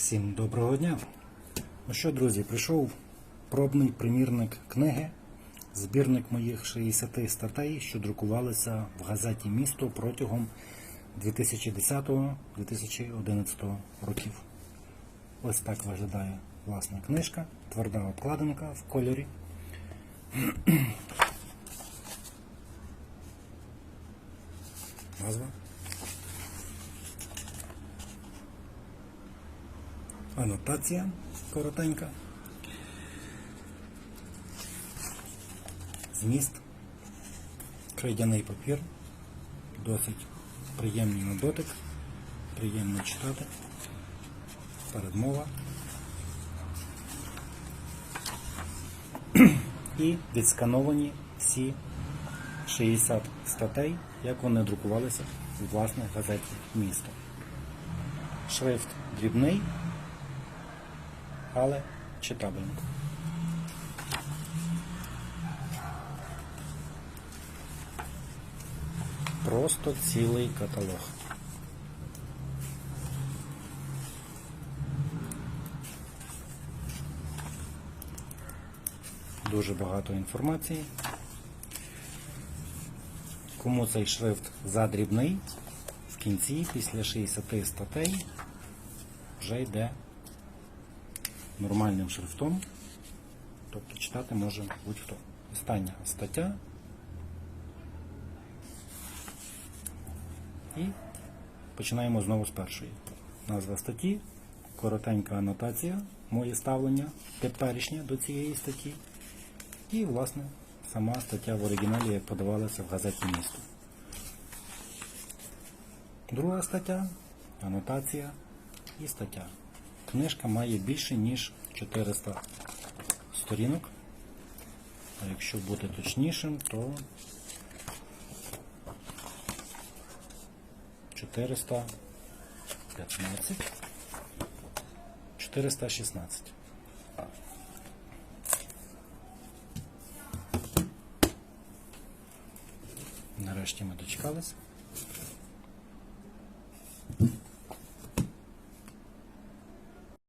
Всім доброго дня. Ну що, друзі, прийшов пробний примірник книги, збірник моїх 60 статей, що друкувалися в газеті Місто протягом 2010-2011 років. Ось так виглядає власна книжка, тверда обкладинка в кольорі. Назва. Анотація коротенька. Зміст. Крейдяний папір. Досить приємний на дотик. Приємно читати. Передмова. І відскановані всі 60 статей, як вони друкувалися в власне газеті місто. Шрифт дрібний, але читабельний. Просто цілий каталог. Дуже багато інформації. Кому цей шрифт задрібний, в кінці, після 60 статей, вже йде нормальним шрифтом. Тобто читати може будь-хто. Остання стаття. І починаємо знову з першої. Назва статті, коротенька анотація, моє ставлення теперішнє до цієї статті. І, власне, сама стаття в оригіналі, подавалася в газеті місто. Друга стаття, анотація і стаття. Книжка має більше, ніж 400 сторінок. А якщо бути точнішим, то 415, 416. Нарешті ми дочекалися.